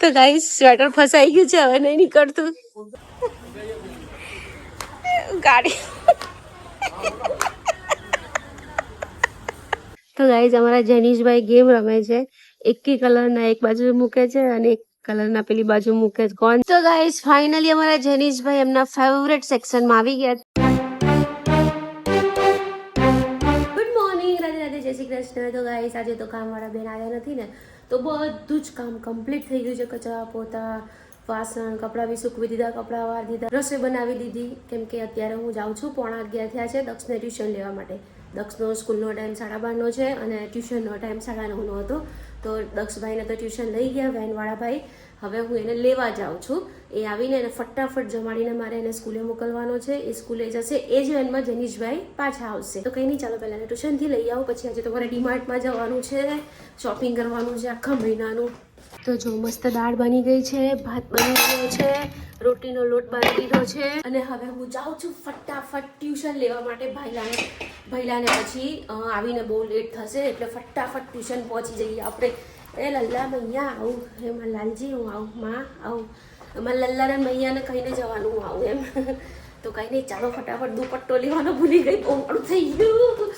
તો guys sweater ફસાઈ ગયું છે, હવે નહીં નીકળતું. ગાડી. તો ગાઈઝ અમારા જેનીશભાઈ ગેમ રમે છે. એકી કલરના એક બાજુ મૂકે છે અને એક કલરના પેલી બાજુ મૂકે છે. કોણ? તો ગાઈઝ ફાઇનલી અમારા જેનીશભાઈ એમના ફેવરેટ સેક્શનમાં આવી ગયા જય શ્રી કૃષ્ણ. તો ગાઈસ આજે તો કામવાળા બેન આવ્યા નથી ને, તો બધું જ કામ કમ્પ્લીટ થઈ ગયું છે. કચરા પોતા, વાસણ, કપડાં બી સૂકવી દીધા, કપડાં વાર દીધા. રસોઈ બનાવી દીધી કેમ કે અત્યારે હું જાઉં છું, પોણા અગિયાર થયા છે દક્ષને ટ્યુશન લેવા માટે. દક્ષનો સ્કૂલનો ટાઈમ સાડા બારનો છે અને ટ્યુશનનો ટાઈમ સાડા નવનો હતો. તો દક્ષભાઈને તો ટ્યુશન લઈ ગયા, વેનવાળાભાઈ. હવે હું એને લેવા જાઉં છું. એ આવીને એને ફટાફટ જમાડીને મારે એને સ્કૂલે મોકલવાનો છે. એ સ્કૂલે જશે, એ જ વેનમાં જનીશભાઈ પાછા આવશે. તો કંઈ નહીં, ચાલો પહેલાં એને ટ્યુશનથી લઈ આવો. પછી આજે તો મારે ડીમાર્ટમાં જવાનું છે શોપિંગ કરવાનું છે, આખા મહિનાનું. તો જો મસ્ત દાળ બની ગઈ છે, ભાત બની ગયો છે, રોટીનો લોટ બાંધી દીધો છે. અને હવે હું જાઉં છું ફટાફટ ટ્યુશન લેવા માટે ભાઈલાને ભાઈલાને પછી આવીને બહુ લેટ થશે એટલે ફટાફટ ટ્યુશન પહોંચી જઈએ આપણે. એ લલ્લા મૈયા આવું. હે માં લાલજી, હું આવું. માં, આવું. એમાં લલ્લાને મૈયાને કહીને જવાનું હું આવું એમ. તો કંઈ નહીં, ચાલો ફટાફટ દુપટ્ટો લેવાનો ભૂલી ગઈ, બહુ થઈ ગયું.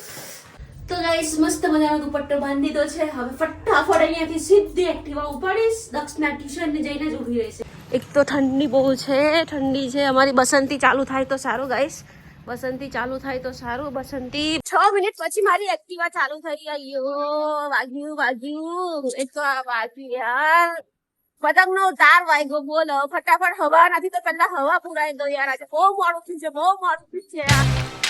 તો ગાઈસ મસ્ત મજાનો દુપટ્ટો બાંધી દો છે. હવે ફટાફટ અહીંયાથી સીધી એક્ટિવા ઉપાડીશ. દક્ષના ટ્યુશન ને જઈને જ ઊભી રહેશે. એક તો ઠંડી બહુ છે, ઠંડી છે. અમારી બસંતી ચાલુ થાય તો સારું ગાઈસ બસંતી ચાલુ થાય તો સારું. બસંતી છ મિનિટ પછી મારી એક્ટિવા ચાલુ થઈ અયો વાગ્યું વાગ્યું. એક તો આ વાગ્યું યાર. પતંગ નો તાર વાગ્યો, બોલો. ફટાફટ હવા નથી તો પેલા હવા પુરાઈ દો યાર. આજે બહુ મોડું થયું છે, બહુ મોડું થયું છે યાર.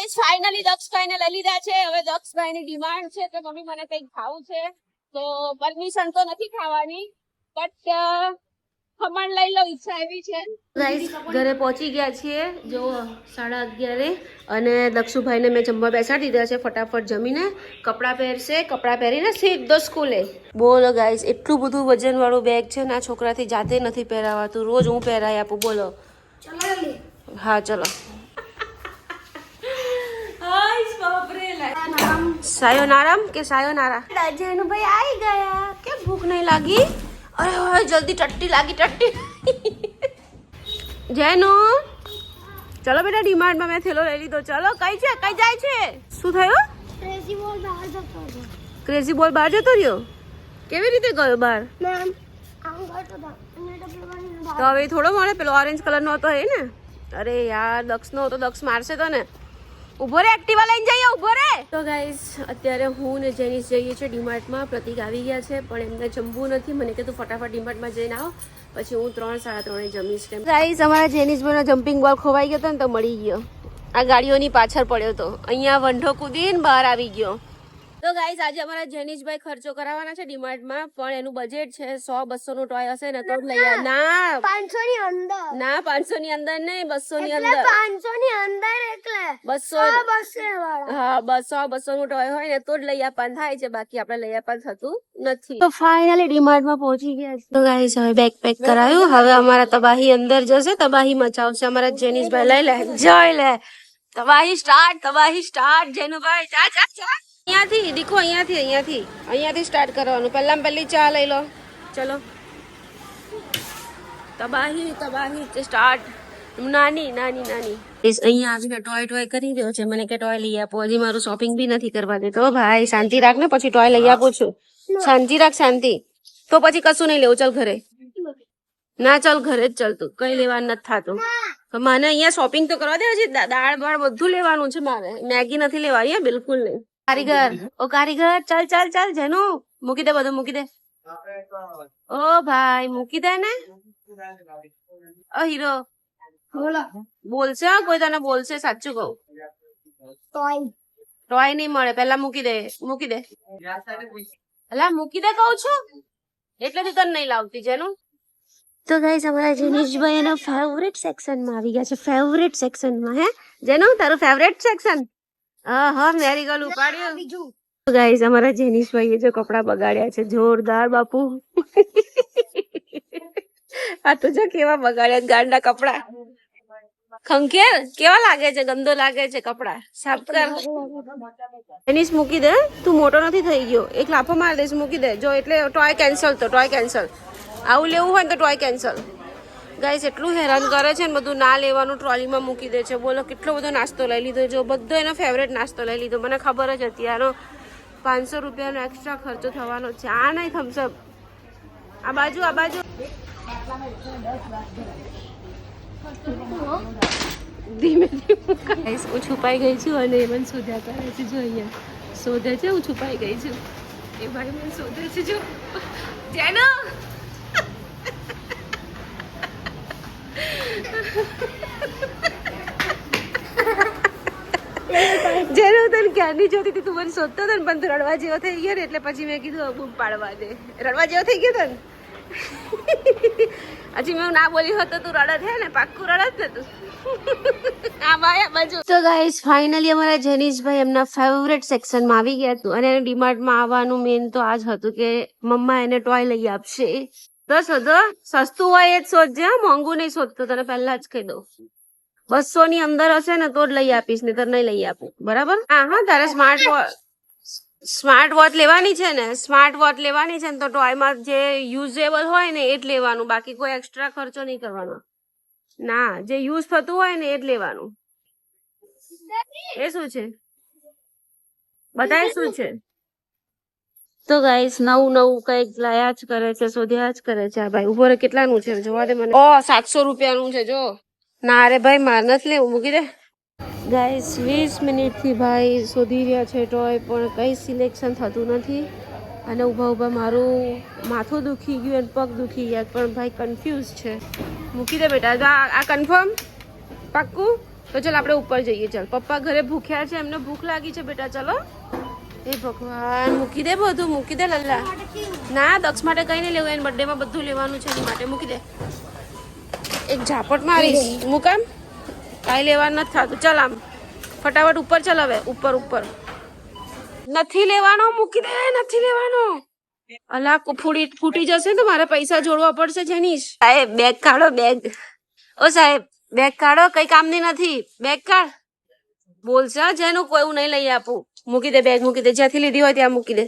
ગાઈસ ફાઇનલી દક્ષભાઈને લઈ લીધા છે. હવે દક્ષભાઈની ડિમાન્ડ છે કે મમ્મી મને કંઈક ખાવું છે. તો પરમિશન તો નથી ખાવાની બટ ખમણ લઈ લો ઈચ્છા એવી છે. ગાઈસ ઘરે પહોંચી ગયા છીએ. જો સાડા અગિયારે અને દક્ષુભાઈને મેં જમવા બેસાડી દીધા છે ફટાફટ જમીને. કપડાં પહેરશે કપડાં પહેરીને સીધો સ્કૂલે. બોલો ગાઈસ એટલું બધું વજનવાળું બેગ છે ને આ છોકરાથી જાતે નથી પહેરાવાતું. રોજ હું પહેરાવી આપું બોલો. હા ચલો. સાયોનારામ કે સાયોનારા ભાઈ આવી ગયા. કે ભૂખ નહીં લાગી? અરે હવે જલ્દી ટટ્ટી લાગી ટટ્ટી. જેનુ ચલો બેટા ડીમાર્ટમાં મેં થેલો લઈ લીધો. ચલો કઈ છે? કઈ જાય છે? શું થયું? ક્રેઝી બોલ બહાર જતો રહ્યો. ક્રેઝી બોલ બહાર જતો રહ્યો? કેવી રીતે ગયો બહાર? તો હવે થોડો મળે પેલો ઓરેન્જ કલરનો હતો એ ને? અરે યાર દક્ષનો હતો દક્ષ મારશે તો ને ઊભો રે એક્ટિવા લઈને જઈએ ઊભો રે. તો ગાઈસ અત્યારે હું ને જેનિસ જઈએ છીએ ડીમાર્ટમાં. પ્રતિક આવી ગયા છે પણ એમને જમવું નથી. મને કીધું ફટાફટ ડીમાર્ટમાં જઈને આવો. પછી હું ત્રણ સાડા ત્રણે જમીશ કેમ? ગાઈસ અમારા જેનિસભાઈનો જમ્પિંગ બોલ ખોવાઈ ગયો હતો ને તો મળી ગયો. આ ગાડીઓની પાછળ પડ્યો હતો અહીંયા વંઢો કૂદીને બહાર આવી ગયો. તો ગાઈસ આજે અમારા જેનિશભાઈ ખર્ચો કરાવવાના છે ડીમાર્ટમાં પણ એનું બજેટ છે સો બસો નું ટોય હશે ને તો જ લઈ ના પાંચસો ની અંદર. ના પાંચસો ની અંદર નહીં બસો ની એટલે અંદર. પાંચસો ની અંદર એટલે બસો હા બસો બસો નું ટોય હોય ને તો જ લઈ આપવાનું થાય છે બાકી આપણે લઈ આપવાનું થતું નથી. તો ફાઇનલી ડીમાર્ટમાં પહોંચી ગયા છે. તો ગાઈસ હવે બેગ પેક કરાયું. હવે અમારા તબાહી અંદર જશે. તબાહી મચાવશે અમારા જેનિશભાઈ. લઈ લે જોઈ લે. તબાહી સ્ટાર્ટ તબાહી સ્ટાર્ટ જેનુભાઈ ચા ચા ચા. અહીંયાથી, દીખો અહીંયાથી અહીંયાથી. અહીંયાથી સ્ટાર્ટ કરવાનું. પહેલા પહેલી ચા લઈ લો. ચલો. તબાહી તબાહી. સ્ટાર્ટ નાની નાની નાની. અહીંયા આવીને ટોય ટોય કરી રહ્યો છે મને કે ટોય લઈ આપો. હજી મારું શોપિંગ બી નથી કરવા દેતો ભાઈ, શાંતિ રાખ ને, પછી ટોય લઈ આપું છું. શાંતિ રાખ, શાંતિ. તો પછી કશું નહીં લેવું. ચાલ ઘરે. ના, ચાલ ઘરે જ ચાલ તું. કઈ લેવાનું નથી થતું. મને અહીંયા શોપિંગ તો કરવા દે. હજી દાળ બાળ બધું લેવાનું છે મારે. મેગી નથી લેવાની અહીંયા બિલકુલ નહીં. કારીગર. ઓ કારીગર ચાલ ચાલ ચાલ જેનું. મૂકી દે બધું મૂકી દે. ઓ ભાઈ મૂકી દે ને. ઓ હીરો. બોલો. બોલશે હા કોઈ તને બોલશે સાચું કહું. ટોય ટોય નહીં મળે પેલા મૂકી દે મૂકી દે. અલા મૂકી દે કહું છું. એટલેથી તને નહીં લાવતી જેનું. તો ગાઈસ અમારા જેનિશભાઈ એના ફેવરેટ સેક્શનમાં આવી ગયા છે. ફેવરેટ સેક્શનમાં હે? જેનું તારું ફેવરેટ સેક્શન હા હા મેરીગોલ્ડ ઉપાડ્યું. બીજું. અમારા જેનિશભાઈએ જો કપડા બગાડ્યા છે જોરદાર બાપુ. આ તો જો કેવા બગાડ્યા ગાંડા કપડા. ખંખેર કેવા લાગે છે ગંદો લાગે છે કપડા? સાફ કર. એનીસ મૂકી દે. તું મોટો નથી થઈ ગયો. એક લાફો માર દઈશ મૂકી દે. જો એટલે ટોય કેન્સલ તો ટોય કેન્સલ આવું લેવું હોય ને તો ટોય કેન્સલ ગાઈસ, એટલું હેરાન કરે છે ને બધું ના લેવાનું, ટ્રોલીમાં મૂકી દે છે. બોલો, કેટલો બધો નાસ્તો લઈ લીધો જો બધો એનો ફેવરેટ નાસ્તો લઈ લીધો. મને ખબર જ હતી આનો પાંચસો રૂપિયાનો એક્સ્ટ્રા ખર્ચો થવાનો છે. આ નહીં થમ્સઅપ આ બાજુ આ બાજુ. ધીમે ધીમે. હું છુપાઈ ગઈ છું અને એ મને શોધ્યા કરે છે. જો અહીંયા શોધે છે, હું છુપાઈ ગઈ છું. એ ભાઈ મને શોધે છે, જો. જેનો જેનો તને ક્યારની જોતી હતી, તું મને શોધતો હતો ને, પણ રડવા જેવો થઈ ગયો ને, એટલે પછી મેં કીધું બૂમ પાડવા દે. રડવા જેવો થઈ ગયો તને? હજી મેં ના બોલી હોત તો રડત હે ને, પાક્કું રડત ને તું. આ ભાઈ બાજુ. તો ગાઈસ ફાઇનલી અમારા જેનીશભાઈ એમના ફેવરેટ સેક્શનમાં આવી ગયા હતું અને એને ડીમાર્ટમાં આવવાનું મેન તો આ જ હતું કે મમ્મા એને ટોય લઈ આપશે. તો શોધો સસ્તું હોય એ જ શોધજે મોંઘું નહીં શોધતો તને પહેલા જ કહી દઉં. બસો ની અંદર હશે ને, તો જ લઈ આપીશ ને નહીં લઈ આપું. બરાબર? હા હા, તારે સ્માર્ટ વોચ સ્માર્ટ વોચ લેવાની છે ને સ્માર્ટ વોચ લેવાની છે ને, તો ટોયમાં જે યુઝેબલ હોય ને, એ જ લેવાનું. બાકી કોઈ એક્સ્ટ્રા ખર્ચો નહીં કરવાનો. ના, જે યુઝ થતું હોય ને, એ જ લેવાનું. એ શું છે? બતાય શું છે? તો ગાઈસ નવું નવું કંઈક લાયા જ કરે છે શોધ્યા જ કરે છે આ ભાઈ. ઊભો કેટલાનું છે? જોવા દે મને. ઓ સાતસો રૂપિયાનું છે જો. ના રે ભાઈ માર નથી લેવું. મૂકી દે. ગાઈસ વીસ મિનિટથી ભાઈ શોધી રહ્યા છે ટોય પણ કંઈ સિલેક્શન થતું નથી. અને ઊભા ઊભા મારું માથું દુખી ગયું અને પગ દુખી ગયા પણ ભાઈ કન્ફ્યુઝ છે. મૂકી દે બેટા. આ કન્ફર્મ પાક્કું? તો ચાલ આપણે ઉપર જઈએ ચાલ. પપ્પા ઘરે ભૂખ્યા છે એમને ભૂખ લાગી છે બેટા ચલો. એ ભગવાન, મૂકી દે બધું, મૂકી દે લલ્લા. ના, દક્ષ માટે કઈ નહીં લેવું, એને બર્થડેમાં બધું લેવાનું છે એની માટે. મૂકી દે. એક ઝાપટ મારીશ. મુકામ કાંઈ લેવાનું નથી થતું. ચલ આમ. ફટાફટ ઉપર ચલ હવે. ઉપર ઉપર. નથી લેવાનો, મૂકી દે. નથી લેવાનો. અલા ફૂડી ફૂટી જશે તો મારે પૈસા જોડવા પડશે જેનીશ. સાહેબ બેગ કાઢો બેગ ઓ સાહેબ બેગ કાઢો, કઈ કામની નથી. બેગ કાઢ. બોલશે, જેનું કોઈ નહીં લઈ આપું. મૂકી દે બેગ મૂકી દે. જ્યાંથી લીધી હોય ત્યાં મૂકી દે.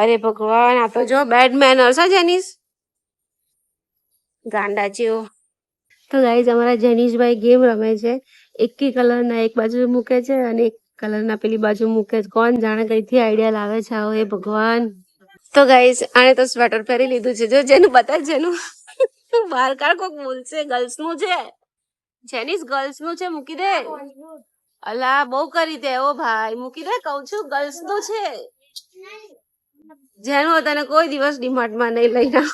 અરે ભગવાન આ તો જો બેડ મેનર્સ હા જેનીસ. ગાંડા જેવો. તો ગાઈઝ અમારા જેનીશભાઈ ગેમ રમે છે. એકી કલરના એક બાજુ મૂકે છે અને એક કલરના પેલી બાજુ મૂકે છે. કોણ જાણે કઈથી આઈડિયા લાવે છે આવો એ ભગવાન. તો ગાઈઝ આણે તો સ્વેટર પહેરી લીધું છે. જો જેનું બતા જેનું. બહાર કાઢ કોક બોલશે ગર્લ્સનું છે. જેનીસ ગર્લ્સનું છે મૂકી દે. અલા, બહુ કરી દે ઓ ભાઈ. મૂકી દે કઉ છું ગર્લ્સનું છે. જેનું તને કોઈ દિવસ ડિમાર્ટમાં નહીં લઈ ના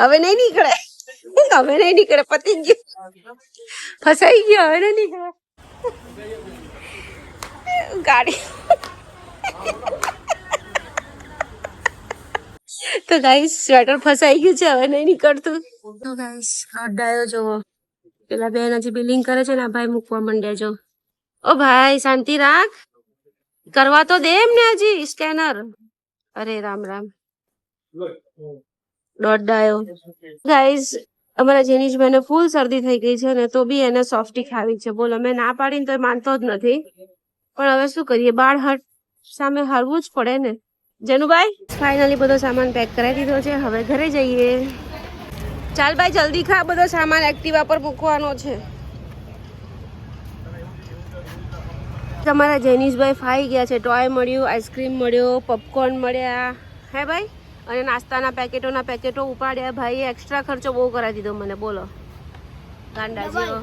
હવે નહીં નીકળે. હવે નહીં નીકળે, પતી ગયું. ફસાઈ ગયો, હવે નહીં નીકળે. ગાડી. તો ગાઈસ સ્વેટર ફસાઈ ગયું છે, હવે નહીં નીકળતું. તો ગાઈસ અડાયો જોવો. પેલા બેન હજી બિલિંગ કરે છે ને, આ ભાઈ મૂકવા માંડ્યા જો. ઓ ભાઈ, શાંતિ રાખ. કરવા તો દે એમને હજી, સ્કેનર. અરે રામ રામ. દોઢ ડાયો ગાઈઝ, અમારા જેનીશભાઈને ફૂલ શરદી થઈ ગઈ છે ને, તો બી એને સોફ્ટી ખાવી છે. બોલો મેં ના પાડીને તો માનતો જ નથી. પણ હવે શું કરીએ? બાળ હટ સામે હારવું જ પડે ને. જેનુભાઈ ફાઇનલી બધો સામાન પેક કરાવી દીધો છે. હવે ઘરે જઈએ. ચાલ ભાઈ જલ્દી ખા બધો સામાન એક્ટિવા પર મૂકવાનો છે. તમારા જૈનિશભાઈ ફાઈ ગયા છે. ટોય મળ્યું આઈસ્ક્રીમ મળ્યો પોપકોર્ન મળ્યા. હે ભાઈ? અને નાસ્તાના પેકેટોના પેકેટો ઉપાડ્યા. ભાઈએ એક્સ્ટ્રા ખર્ચો બહુ કરાવી દીધો મને. બોલો. ગાંડા જેવો.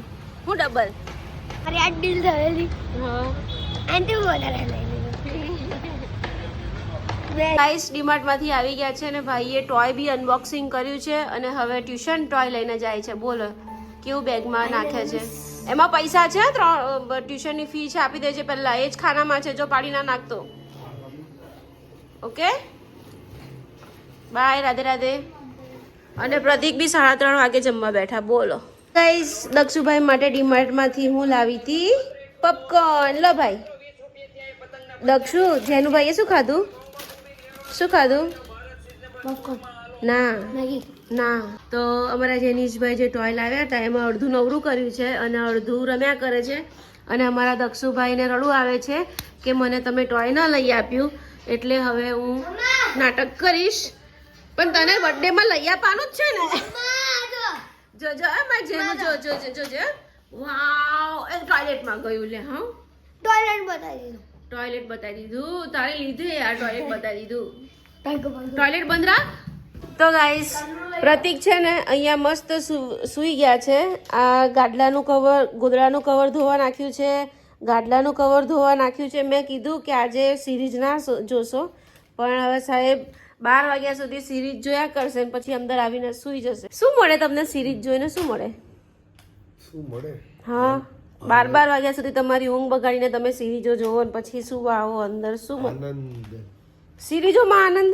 હું ડબલ અરે આ ડીલ થયેલી. હા. આંટી વધારે લઈ ગાઈસ ડીમાર્ટમાંથી આવી ગયા છે અને ભાઈએ ટોય બી અનબોક્સિંગ કર્યું છે અને હવે ટ્યુશન ટોય લઈને જાય છે. બોલો કેવું બેગમાં નાખે છે? એમાં પૈસા છે? ત્રણ ટ્યુશનની ફી છે આપી દેજે પહેલા. એ જ ખાનામાં છે જો પાડી ના નાખતો. Okay bye Radhe Radhe. અને પ્રતિક બી સાડા ત્રણ વાગે જમવા બેઠા. બોલો. ગાઈસ દક્ષુભાઈ માટે ડીમાર્ટમાંથી હું લાવી હતી પપકોર્ન લો ભાઈ. દક્ષુ જેનુભાઈએ શું ખાધું? શું ખાધું? ના. ના. તો અમારા જેનીશભાઈ જે ટોય લાવ્યા હતા એમાં અડધું નવરું કર્યું છે અને અડધું રમ્યા કરે છે. અને અમારા દક્ષુભાઈને રડું આવે છે કે મને તમે ટોય ન લઈ આપ્યું. એટલે હવે હું નાટક કરીશ. પણ તને બર્થડેમાં લઈ આપવાનું જ છે ને? જો જો એમાં જેનું જો જો જો જો જો. વાવ એ ટોયલેટમાં ગયું લે હા. ટોયલેટ બતાવી દીધું. ટોયલેટ બતાવી દીધું. તારે લીધે આ ટોયલેટ બતાવી દીધું. ટોયલેટ બંધ રાખ. તો ગાઈસ પ્રતિક છે ને અહીંયા મસ્ત સુ- સૂઈ ગયા છે. આ ગાડલાનું કવર ગોદડાનું કવર ધોવા નાખ્યું છે. ગાડલાનું કવર ધોવા નાખ્યું છે. મેં કીધું કે આજે સિરીઝ ના જોશો. પણ હવે સાહેબ બાર વાગ્યા સુધી સિરીઝ જોયા કરશે પછી અંદર આવીને સૂઈ જશે. શું મળે તમને સિરીઝ જોઈને? શું મળે? શું મળે? હા. બાર બાર વાગ્યા સુધી તમારી ઊંઘ બગાડીને તમે સિરીજો જોવો ને પછી શું આવો અંદર શું આનંદ. સિરીઝોમાં આનંદ?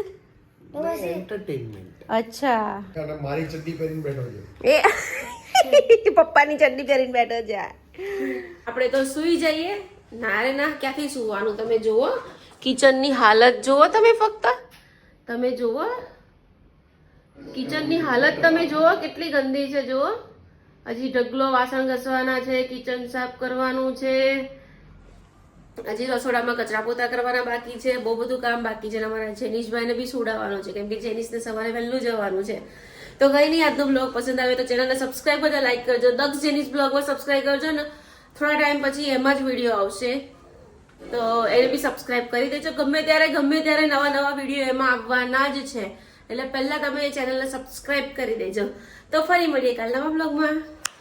એન્ટરટેનમેન્ટ અચ્છા. અને મારી ચડ્ડી પહેરીને બેઠો છે. એ પપ્પાની ચડ્ડી પહેરીને બેઠો છે આપણે તો સૂઈ જઈએ. નારે ના ક્યાંથી સૂવાનું? તમે જુઓ. કિચનની હાલત જુઓ તમે ફક્ત. તમે જુઓ. કિચનની હાલત તમે જુઓ કેટલી ગંદી છે જુઓ. હજી ઢગલો વાસણ ઘસવાના છે કિચન સાફ કરવાનું છે. હજી રસોડામાં કચરા પોતા કરવાના બાકી છે, બહુ બધું કામ બાકી છે અમારા જેનિશભાઈને બી સુડાવવાનું છે, કેમ કે જેનિશને સવારે વહેલું જવાનું છે. તો કઈ નહીં, આજનો બ્લોગ પસંદ આવે તો ચેનલને સબસ્ક્રાઈબ બધા લાઈક કરજો, દક્ષ જેનિશ બ્લોગમાં સબસ્ક્રાઈબ કરજો ને થોડા ટાઈમ પછી એમાં જ વીડિયો આવશે. તો એને બી સબસ્ક્રાઈબ કરી દેજો. ગમે ત્યારે ગમે ત્યારે નવા નવા વીડિયો એમાં આવવાના જ છે. એટલે પહેલાં તમે એ ચેનલને સબસ્ક્રાઈબ કરી દેજો. તો ફરી મળીએ કાલના બ્લોગમાં